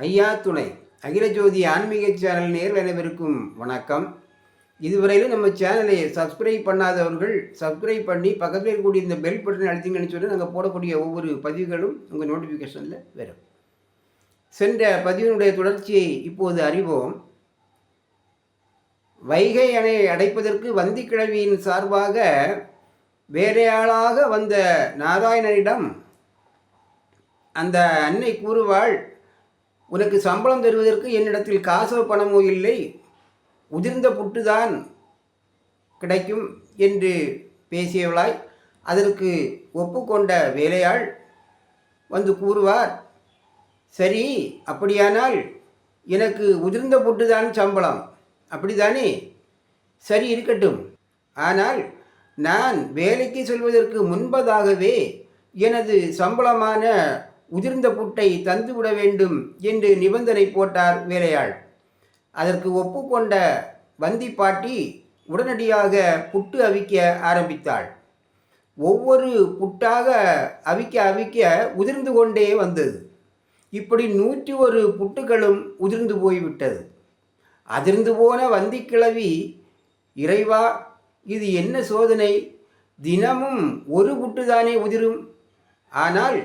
ஐயா துணை. அகில ஜோதி ஆன்மீக சேனல் நேரில் அனைவருக்கும் வணக்கம். இதுவரையிலும் நம்ம சேனலை சப்ஸ்கிரைப் பண்ணாதவர்கள் சப்ஸ்கிரைப் பண்ணி பக்கத்தில் இருக்கக்கூடிய இந்த பெல் பட்டன் அழுத்திங்கன்னு சொல்லி நாங்கள் போடக்கூடிய ஒவ்வொரு பதிவுகளும் உங்கள் நோட்டிஃபிகேஷனில் வரும். சென்ற பதிவினுடைய தொடர்ச்சியை இப்போது அறிவோம். வைகை அணை அடைப்பதற்கு வந்திக்கிழவியின் சார்பாக வேறையாளாக வந்த நாராயணனிடம் அந்த அன்னை கூறுவாள் உனக்கு சம்பளம் தருவதற்கு என்னிடத்தில் காசோ பணமோ இல்லை. உதிர்ந்த புட்டுதான் கிடைக்கும் என்று பேசியவளாய் அதற்கு ஒப்புக்கொண்ட வேலையாள் வந்து கூறுவார் சரி அப்படியானால் எனக்கு உதிர்ந்த புட்டுதான் சம்பளம். அப்படிதானே சரி இருக்கட்டும். ஆனால் நான் வேலைக்கு செல்வதற்கு முன்பதாகவே எனது சம்பளமான உதிர்ந்த புட்டை தந்துவிட வேண்டும் என்று நிபந்தனை போட்டார் வேலையாள். அதற்கு ஒப்புக்கொண்ட வந்தி பாட்டி உடனடியாக புட்டு அவிக்க ஆரம்பித்தாள். ஒவ்வொரு புட்டாக அவிக்க அவிக்க உதிர்ந்து கொண்டே வந்தது. இப்படி நூற்றி ஒரு புட்டுகளும் உதிர்ந்து போய்விட்டது. அதிர்ந்து போன வந்திக்கிழவி இறைவா இது என்ன சோதனை? தினமும் ஒரு புட்டுதானே உதிரும். ஆனால்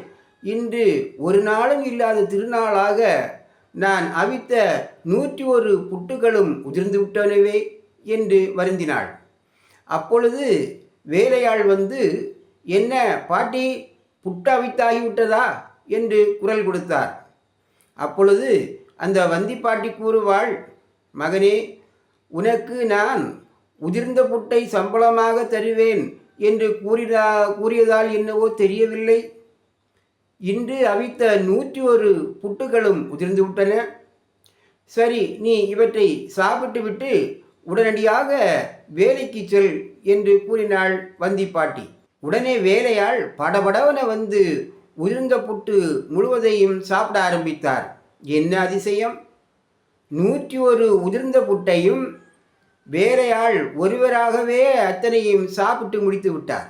இன்று ஒரு நாளும் இல்லாத திருநாளாக நான் அவித்த நூற்றி ஒரு புட்டுகளும் உதிர்ந்து விட்டனவே என்று வருந்தினாள். அப்பொழுது வேலையாள் வந்து என்ன பாட்டி புட்டு அவித்தாகிவிட்டதா என்று குரல் கொடுத்தார். அப்பொழுது அந்த வந்தி பாட்டி கூறுவாள் மகனே உனக்கு நான் உதிர்ந்த புட்டை சம்பளமாக தருவேன் என்று கூறினா கூறியதால் என்னவோ தெரியவில்லை. இன்று அவித்த நூற்றி ஒரு புட்டுகளும் உதிர்ந்து விட்டன சரி நீ இவற்றை சாப்பிட்டு விட்டு உடனடியாக வேலைக்கு செல் என்று கூறினாள் வந்தி பாட்டி. உடனே வேலையாள் படபடவன வந்து உதிர்ந்த புட்டு முழுவதையும் சாப்பிட ஆரம்பித்தார். என்ன அதிசயம்? நூற்றி ஒரு உதிர்ந்த புட்டையும் வேலையாள் ஒருவராகவே அத்தனையும் சாப்பிட்டு முடித்து விட்டார்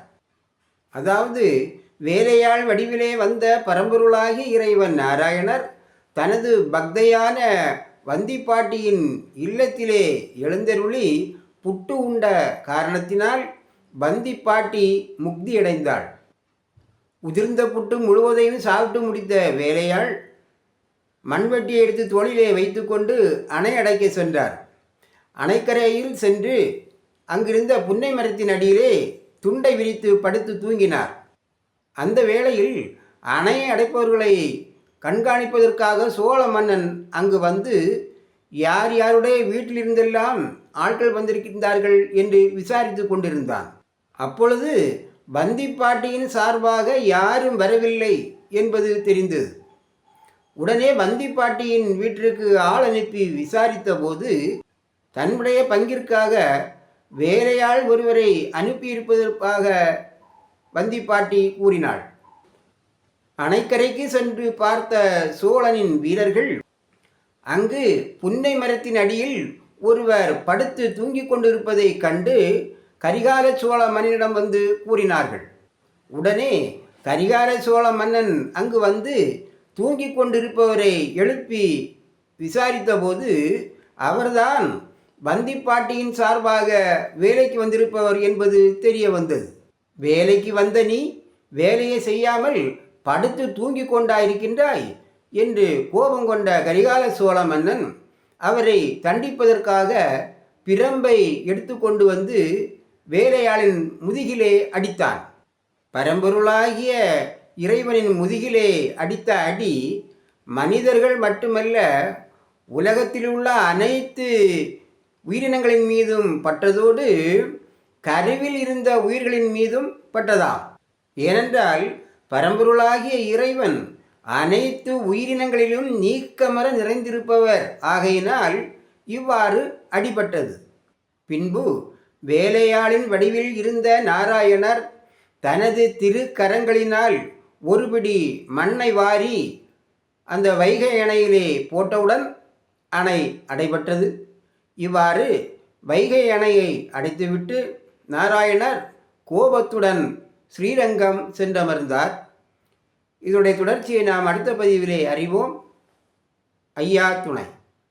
அதாவது வேலையாள் வடிவிலே வந்த பரம்பொருளாகி இறைவன் நாராயணர் தனது பக்தையான வந்திப்பாட்டியின் இல்லத்திலே எழுந்தருளி புட்டு உண்ட காரணத்தினால் வந்திப்பாட்டி முக்தியடைந்தாள். உதிர்ந்த புட்டு முழுவதையும் சாப்பிட்டு முடித்த வேலையாள் மண்வெட்டியை எடுத்து தோளிலே வைத்துக்கொண்டு அணை அடைக்க சென்றார். அணைக்கரையில் சென்று அங்கிருந்த புன்னை மரத்தின் அடியிலே துண்டை விரித்து படுத்து தூங்கினார். அந்த வேளையில் அணையை அடைப்பவர்களை கண்காணிப்பதற்காக சோழ மன்னன் அங்கு வந்து யார் யாருடைய வீட்டிலிருந்தெல்லாம் ஆட்கள் வந்திருக்கின்றார்கள்? என்று விசாரித்து கொண்டிருந்தான். அப்பொழுது வந்திப்பாட்டியின் சார்பாக யாரும் வரவில்லை என்பது தெரிந்தது உடனே வந்திப்பாட்டியின் வீட்டிற்கு ஆள் அனுப்பி விசாரித்த போது தன்னுடைய பங்கிற்காக வேறையாள் ஒருவரை அனுப்பியிருப்பதற்காக வந்திப்பாட்டி கூறினாள். அணைக்கரைக்கு சென்று பார்த்த சோழனின் வீரர்கள் அங்கு புன்னை மரத்தின் அடியில் ஒருவர் படுத்து தூங்கிக் கொண்டிருப்பதை கண்டு கரிகால சோழ மன்னனிடம் வந்து கூறினார்கள். உடனே கரிகால சோழ மன்னன் அங்கு வந்து தூங்கிக் கொண்டிருப்பவரை எழுப்பி விசாரித்தபோது அவர்தான் வந்திப்பாட்டியின் சார்பாக வேலைக்கு வந்திருப்பவர் என்பது தெரிய வந்தது. வேலைக்கு வந்த நீ வேலையை செய்யாமல் படுத்து தூங்கிக் கொண்டாயிருக்கின்றாய் என்று கோபம் கொண்ட கரிகால சோழ மன்னன் அவரை தண்டிப்பதற்காக பிரம்பை எடுத்துக்கொண்டு வந்து வேலையாளின் முதுகிலே அடித்தான். பரம்பொருளாகிய இறைவனின் முதுகிலே அடித்த அடி மனிதர்கள் மட்டுமல்ல உலகத்தில் உள்ள அனைத்து உயிரினங்களின் மீதும் பட்டதோடு கருவில் இருந்த உயிர்களின் மீதும் பட்டதாம் ஏனென்றால் பரம்பொருளாகிய இறைவன் அனைத்து உயிரினங்களிலும் நீக்கமர நிறைந்திருப்பவர். ஆகையினால் இவ்வாறு அடிபட்டது. பின்பு வேலையாளின் வடிவில் இருந்த நாராயணர் தனது திருக்கரங்களினால் ஒருபிடி மண்ணை வாரி அந்த வைகை அணையிலே போட்டவுடன் அணை அடைபட்டது. இவ்வாறு வைகை அணையை அடைத்துவிட்டு நாராயணர் கோபத்துடன் ஸ்ரீரங்கம் சென்றமர்ந்தார். இதனுடைய தொடர்ச்சியை நாம் அடுத்த பதிவிலே அறிவோம். ஐயா துணை.